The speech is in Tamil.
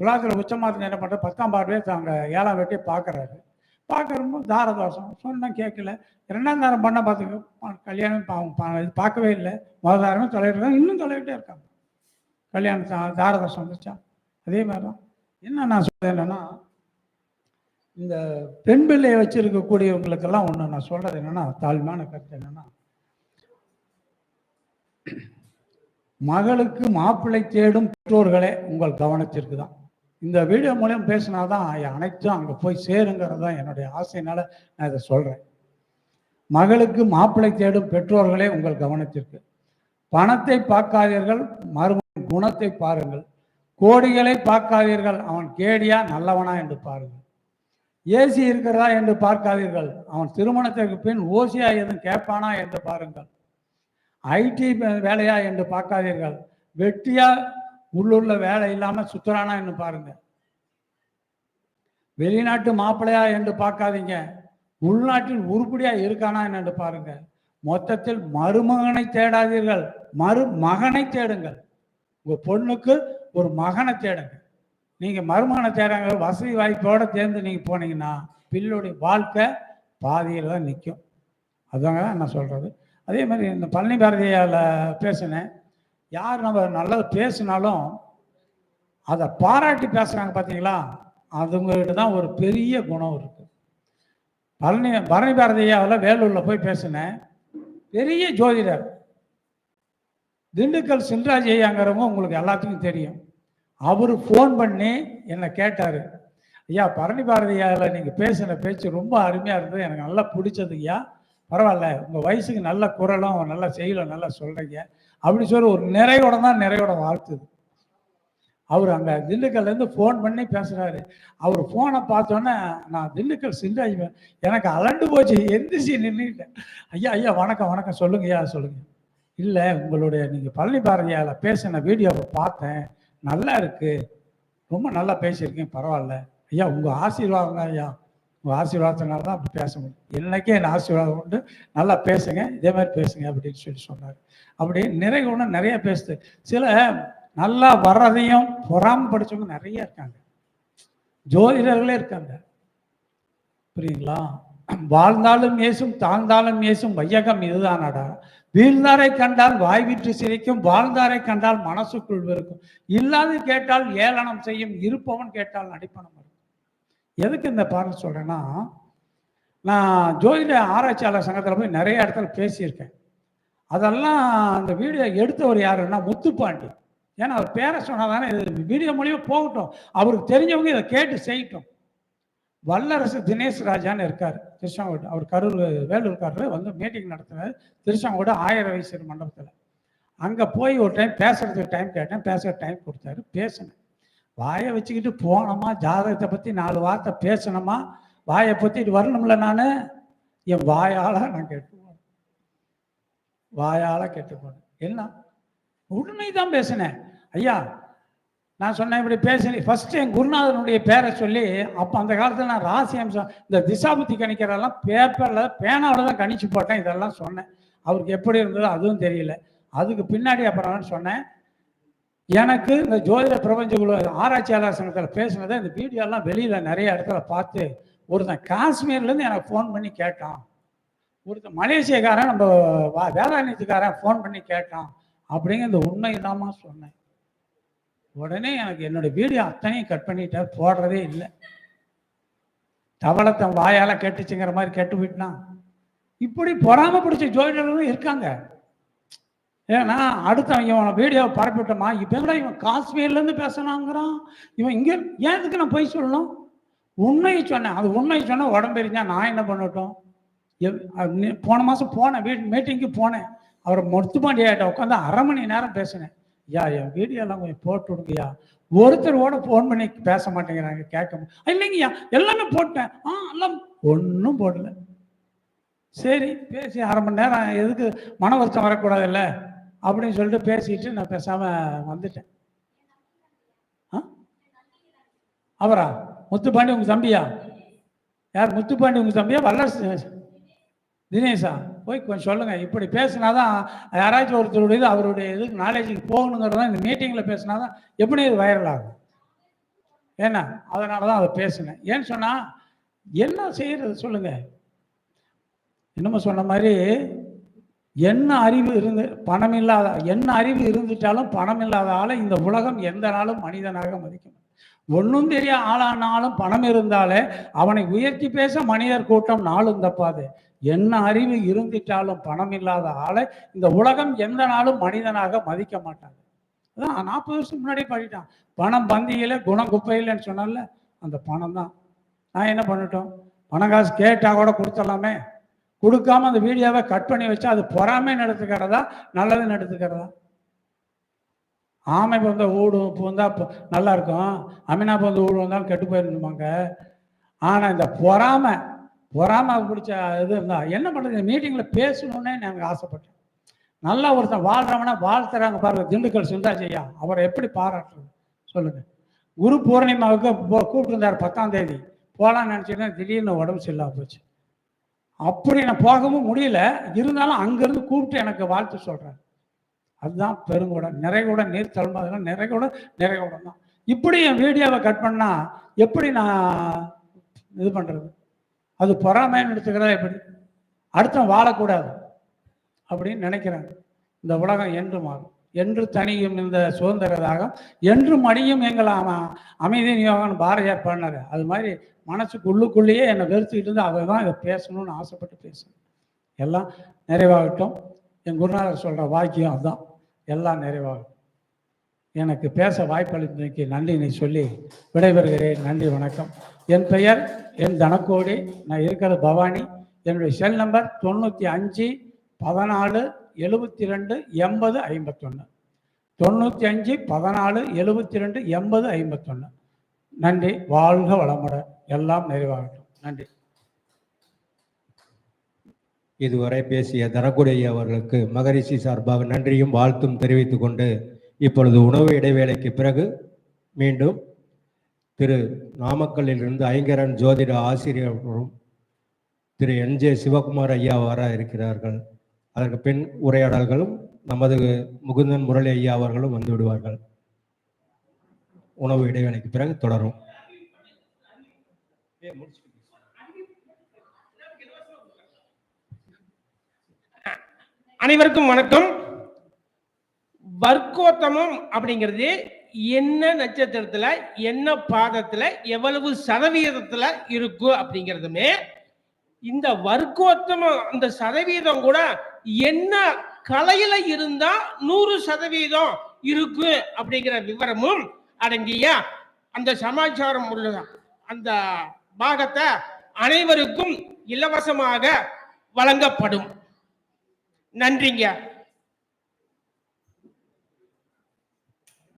துலாத்தில் உச்சமாத்திரம் என்ன பண்ணுறது பத்தாம் பார்வையே தாங்க ஏழாம் வெட்டி பார்க்குறாரு. பார்க்குறப்போ தாரதோஷம். சொன்னால் கேட்கல. ரெண்டாம் தாரம் பண்ண பார்த்துக்க கல்யாணம் பா- இது பார்க்கவே இல்லை. முதல் தாரமே தொலைவிட்டு இன்னும் தொலைவிட்டே இருக்காங்க. கல்யாணம் தாரதோஷம் வந்துச்சா அதே மாதிரி தான் என்ன நான் சொல்கிறேன்னா இந்த பெண் பிள்ளையை வச்சுருக்கக்கூடியவங்களுக்கெல்லாம் ஒன்று நான் சொல்கிறது என்னன்னா தாழ்மையான கருத்து என்னென்னா மகளுக்கு மாப்பிள்ளை தேடும் பெற்றோர்களே உங்கள் கவனத்திற்கு தான் இந்த வீடியோ மூலியம் பேசினாதான் அனைத்தும் அங்கே போய் சேருங்கிறது தான் என்னுடைய ஆசையினால் நான் இதை சொல்கிறேன் மகளுக்கு மாப்பிள்ளை தேடும் பெற்றோர்களே உங்கள் கவனத்திற்கு. பணத்தை பார்க்காதீர்கள் மறுபடியும் குணத்தை பாருங்கள். கோடிகளை பார்க்காதீர்கள் அவன் கேடியா நல்லவனா என்று பாருங்கள். ஏசி இருக்கிறதா என்று பார்க்காதீர்கள் அவன் திருமணத்திற்கு பின் ஓசியா எதுவும் கேட்பானா என்று பாருங்கள். ஐடி வேலையா என்று பார்க்காதீர்கள். வெட்டியா உள்ளூர்ல வேலை இல்லாம சுத்துறானா என்று பாருங்க. வெளிநாட்டு மாப்பிள்ளையா என்று பார்க்காதீங்க. உள்நாட்டில் உருப்படியா இருக்கானா என்று பாருங்க. மொத்தத்தில் மருமகனை தேடாதீர்கள். மருமகனை தேடுங்கள். உங்க பொண்ணுக்கு ஒரு மகனை தேடுங்க. நீங்க மருமகனை தேடுறாங்க வசதி வாய்ப்போட தேர்ந்து நீங்க போனீங்கன்னா பிள்ளையுடைய வாழ்க்கை பாதியில் தான் நிற்கும் அதுதாங்க நான் சொல்றது. அதே மாதிரி இந்த பழனி பாரதியால் பேசினேன். யார் நம்ம நல்லது பேசினாலும் அதை பாராட்டி பேசுகிறாங்க பார்த்தீங்களா அதுங்ககிட்ட தான் ஒரு பெரிய குணம் இருக்குது பழனி பரணி பாரதியாவில் வேலூரில் போய் பேசினேன். பெரிய ஜோதிடர். திண்டுக்கல் சின்ராஜ் ஐயாங்கிறவங்க உங்களுக்கு எல்லாத்துக்கும் தெரியும். அவர் ஃபோன் பண்ணி என்னை கேட்டார். ஐயா பரணி பாரதியாவில் நீங்கள் பேசின பேச்சு ரொம்ப அருமையாக இருந்தது. எனக்கு நல்லா பிடிச்சது ஐயா. பரவாயில்ல உங்கள் வயசுக்கு நல்ல குரலும் நல்ல செயலும் நல்லா சொல்கிறீங்க அப்படி சொல்லி ஒரு நிறையோட தான் நிறையோட வாழ்த்துது. அவர் அங்கே திண்டுக்கல்லேருந்து ஃபோன் பண்ணி பேசுகிறாரு அவர் ஃபோனை பார்த்தோன்னே நான் திண்டுக்கல் சின்ராஜ் எனக்கு அலண்டு போச்சு. எந்திரிச்சு நின்றுட்டேன் ஐயா ஐயா வணக்கம் வணக்கம். சொல்லுங்க ஐயா சொல்லுங்க. இல்லை உங்களுடைய நீங்கள் பழனி பாரதியால பேசின வீடியோவை பார்த்தேன். நல்லா இருக்குது ரொம்ப நல்லா பேசியிருக்கேன். பரவாயில்ல. ஐயா உங்கள் ஆசீர்வாதம் ஐயா. உங்கள் ஆசீர்வாதத்தினால தான் அப்படி பேச முடியும். என்னைக்கே என் ஆசீர்வாதம் உண்டு நல்லா பேசுங்க இதே மாதிரி பேசுங்க அப்படின்னு சொல்லி சொன்னார். அப்படி நிறைய ஒன்று நிறைய பேசுது. சில நல்லா வர்றதையும் பொறாம படிச்சவங்க நிறைய இருக்காங்க. ஜோதிடர்களே இருக்காங்க. புரியுங்களா வாழ்ந்தாலும் ஏசும் தாழ்ந்தாலும் ஏசும் வையகம் இதுதானடா. வீழ்ந்தாரை கண்டால் வாய் விற்று சிரிக்கும் வாழ்ந்தாரை கண்டால் மனசுக்குள் இருக்கும் இல்லாது கேட்டால் ஏளனம் செய்யும் இருப்பவன் கேட்டால் நடிப்பணம் வரும். எதுக்கு இந்த பாடல் சொல்கிறேன்னா நான் ஜோதிட ஆராய்ச்சியாளர் சங்கத்தில் போய் நிறைய இடத்துல பேசியிருக்கேன். அதெல்லாம் அந்த வீடியோ எடுத்தவர் யாருன்னா முத்துப்பாண்டி. ஏன்னா அவர் பேரை சொன்னாதானே இது வீடியோ மூலியமாக போகட்டும். அவருக்கு தெரிஞ்சவங்க இதை கேட்டு செய்யட்டும். வல்லரசு தினேஷ் ராஜான்னு இருக்கார் திருச்சாங்கோடு. அவர் கரூர் வேலூர்காரர் வந்து மீட்டிங் நடத்துனார் திருச்சாங்கோடு ஆயிரம் வயசு மண்டபத்தில். அங்கே போய் ஒரு டைம் பேசுறதுக்கு டைம் கேட்டேன் பேசுகிற டைம் கொடுத்தாரு பேசினேன். வாயை வச்சுக்கிட்டு போனோமா ஜாதகத்தை பற்றி நாலு வார்த்தை பேசணுமா? வாயை பற்றிட்டு வரணும்ல நான்? என் வாயால் நான் கேட்டு வாயால் கேட்டு என்ன? உண்மை தான் பேசினேன். ஐயா நான் சொன்னேன் இப்படி பேசினேன் ஃபஸ்ட்டு என் குருநாதனுடைய பேரை சொல்லி அப்போ அந்த காலத்தில் நான் ராசி அம்சம் இந்த திசாபுத்தி கணிக்கிறதெல்லாம் பேப்பரில் பேனாவில் தான் கணிச்சு போட்டேன் இதெல்லாம் சொன்னேன். அவருக்கு எப்படி இருந்ததோ அதுவும் தெரியல. அதுக்கு பின்னாடி அப்புறம் சொன்னேன் எனக்கு இந்த ஜோதிட பிரபஞ்ச குழு ஆராய்ச்சியாளர் சங்கத்தில் பேசினதை இந்த வீடியோலாம் வெளியில் நிறைய இடத்துல பார்த்து ஒருத்தன் காஷ்மீர்லேருந்து எனக்கு ஃபோன் பண்ணி கேட்டான். ஒருத்தன் மலேசியக்காரன் நம்ம வா- வேதாரண்யத்துக்காரன் ஃபோன் பண்ணி கேட்டான். அப்படிங்கிற இந்த உண்மை இல்லாமல் சொன்னேன். உடனே எனக்கு என்னோட வீடியோ அத்தனையும் கட் பண்ணிட்டேன் போடுறதே இல்லை. தவளை தன் வாயால மாதிரி கெட்டு விட்டான் இப்படி பொறாம பிடிச்ச ஜோதிடர்களும் இருக்காங்க. ஏன்னா அடுத்த இவன் வீடியோவை பரப்பிட்டோமா? இப்போ இவன் காஷ்மீர்லேருந்து பேசினாங்கிறான்? இவன் இங்கே ஏன் இதுக்கு நான் போய் சொல்லணும்? உண்மையை சொன்னேன். அது உண்மையை சொன்னால் உடம்பெரிஞ்சா நான் என்ன பண்ணட்டும்? போன மாதம் போனேன் வீட் மீட்டிங்க்கு போனேன். அவர் முத்துப்பாண்டியாட்ட உட்காந்து அரை மணி நேரம் பேசினேன். ஐயா என் வீடியோலாம் கொஞ்சம் போட்டு விடுங்கய்யா. ஒருத்தரோட ஃபோன் பண்ணி பேச மாட்டேங்கிறாங்க கேட்க இல்லைங்கய்யா எல்லாமே போட்டேன். ஆ எல்லாம் ஒன்றும் போடல. சரி பேசி அரை மணி நேரம் எதுக்கு மன வருத்தம் வரக்கூடாதுல்ல? அப்படின்னு சொல்லிட்டு பேசிட்டு நான் பேசாம வந்துட்டேன். ஆ? அவரா? முத்துப்பாண்டி உங்க தம்பியா? யார்? முத்துப்பாண்டி உங்க தம்பியா? வல்லரசு தினேஷா? போய் கொஞ்சம் சொல்லுங்க. இப்படி பேசினாதான் யாராச்சும் ஒருத்தருடைய இது அவருடைய இது நாலேஜுக்கு போகணுங்கிறது தான் இந்த மீட்டிங்கில் பேசினாதான் எப்படி இது வைரல் ஆகும் ஏன்னா அதனால தான் அதை பேசினேன். ஏன்னு சொன்னால் என்ன செய்யறது சொல்லுங்க. என்னமோ சொன்ன மாதிரி என்ன அறிவு இருந்து பணம் இல்லாத என்ன அறிவு இருந்துட்டாலும் பணம் இல்லாத ஆளை இந்த உலகம் எந்த நாளும் மனிதனாக மதிக்கும் ஒன்றும் தெரிய ஆளானாலும் பணம் இருந்தாலே அவனை உயர்த்தி பேச மனிதர் கூட்டம் நாளும் தப்பாது. என்ன அறிவு இருந்துட்டாலும் பணம் இல்லாத ஆளை இந்த உலகம் எந்த நாளும் மனிதனாக மதிக்க மாட்டாங்க அதான் நாற்பது வருஷம் முன்னாடியே பாடிட்டான் பணம் பந்தியில குணம் குப்பையில்ன்னு சொன்னால அந்த பணம் தான் நான் என்ன பண்ணட்டும்? பணம் காசு கேட்டால் கூட கொடுத்துடலாமே. கொடுக்காம அந்த வீடியோவை கட் பண்ணி வச்சா அது பொறாமை நடத்துக்கிறதா? நல்லது நடத்துக்கிறதா? ஆமை பிறந்த ஊடு பூந்தா நல்லா இருக்கும். அமினா பிறந்த ஊடு வந்தாலும் கெட்டு போயிருந்துமாங்க ஆனால் இந்த பொறாமை பொறாமை பிடிச்ச இது இருந்தா என்ன பண்ணுறது மீட்டிங்கில் பேசணும்னே நாங்கள் ஆசைப்பட்டேன். நல்லா ஒருத்தன் வாழ்கிறவனா வாழ்த்துறாங்க பாருங்க திண்டுக்கல் சிந்தாஜி ஐயா அவரை எப்படி பாராட்டுறது? சொல்லுங்கள் குரு பூர்ணிமாவுக்கு போ- கூப்பிட்டுருந்தார் பத்தாம் தேதி. போகலான்னு நினச்சிருந்தேன் திடீர்னு உடம்பு சரியில்லாம போச்சு. அப்படி நான் போகவும் முடியல. இருந்தாலும் அங்கேருந்து கூப்பிட்டு எனக்கு வாழ்த்து சொல்கிறார் அதுதான் பெருங்குடம். நிறைகுடம் நீர் தழும்பாதுன்னா நிறைகுடம் நிறைகுடம் தான். இப்படி என் வீடியோவை கட் பண்ணால் எப்படி நான் இது பண்ணுறது அது பொறாமைன்னு எடுத்துக்கிறதா எப்படி? அடுத்தவன் வாழக்கூடாது அப்படின்னு நினைக்கிறேன் இந்த உலகம் என்று மாறும். என்று தனியும் இந்த சுதந்திர தாகம் என்று மடியும் எங்களை அம- அமைதி நியோகம் பாரதியார் பண்ணார் அது மாதிரி மனசுக்கு உள்ளுக்குள்ளேயே என்னை வெறுத்துக்கிட்டு இருந்து அதை தான் இதை பேசணும்னு ஆசைப்பட்டு பேசணும் எல்லாம் நிறைவாகட்டும். என் குருநாதர் சொல்கிற வாக்கியம் அதுதான். எல்லாம் நிறைவாகும் எனக்கு பேச வாய்ப்பளித்தமைக்கு நன்றினை சொல்லி விடைபெறுகிறேன். நன்றி வணக்கம். என் பெயர் என் தனக்கோடி. நான் இருக்கிறது பவானி. என்னுடைய செல் நம்பர் தொண்ணூற்றி அஞ்சு பதினாலு எழுபத்தி ரெண்டு எண்பது ஐம்பத்தொன்று தொண்ணூற்றி அஞ்சு பதினாலு எழுபத்தி ரெண்டு எண்பது ஐம்பத்தொன்று நன்றி. வாழ்க வளமுடன் எல்லாம் நிறைவாகட்டும். நன்றி. இதுவரை பேசிய தனக்குடி அவர்களுக்கு மகரிஷி சார்பாக நன்றியும் வாழ்த்தும் தெரிவித்துக் கொண்டு இப்பொழுது உணவு இடைவேளைக்கு பிறகு மீண்டும் திரு நாமக்கல்லிலிருந்து ஐங்கரன் ஜோதிட ஆசிரியரும் திரு என் ஜே சிவகுமார் ஐயா வர இருக்கிறார்கள். அதற்கு பின் உரையாடல்களும் நமது முகுந்தன் முரளி ஐயா அவர்களும் வந்து விடுவார்கள். உணவு இடைவேளைக்கு பிறகு தொடரும். அனைவருக்கும் வணக்கம். வர்க்கோத்தமம் அப்படிங்கிறது என்ன நட்சத்திரத்துல என்ன பாதத்துல எவ்வளவு சதவீதத்துல இருக்கு அப்படிங்கிறதுமே இந்த வர்க்கோத்தமம் அந்த சதவீதம் கூட என்ன கலையில இருந்தா நூறு சதவீதம் இருக்கு அப்படிங்கிற விவரமும் அடங்கிய அந்த சமாச்சாரம் உள்ள அந்த பாகத்தை அனைவருக்கும் இலவசமாக வழங்கப்படும். நன்றிங்க.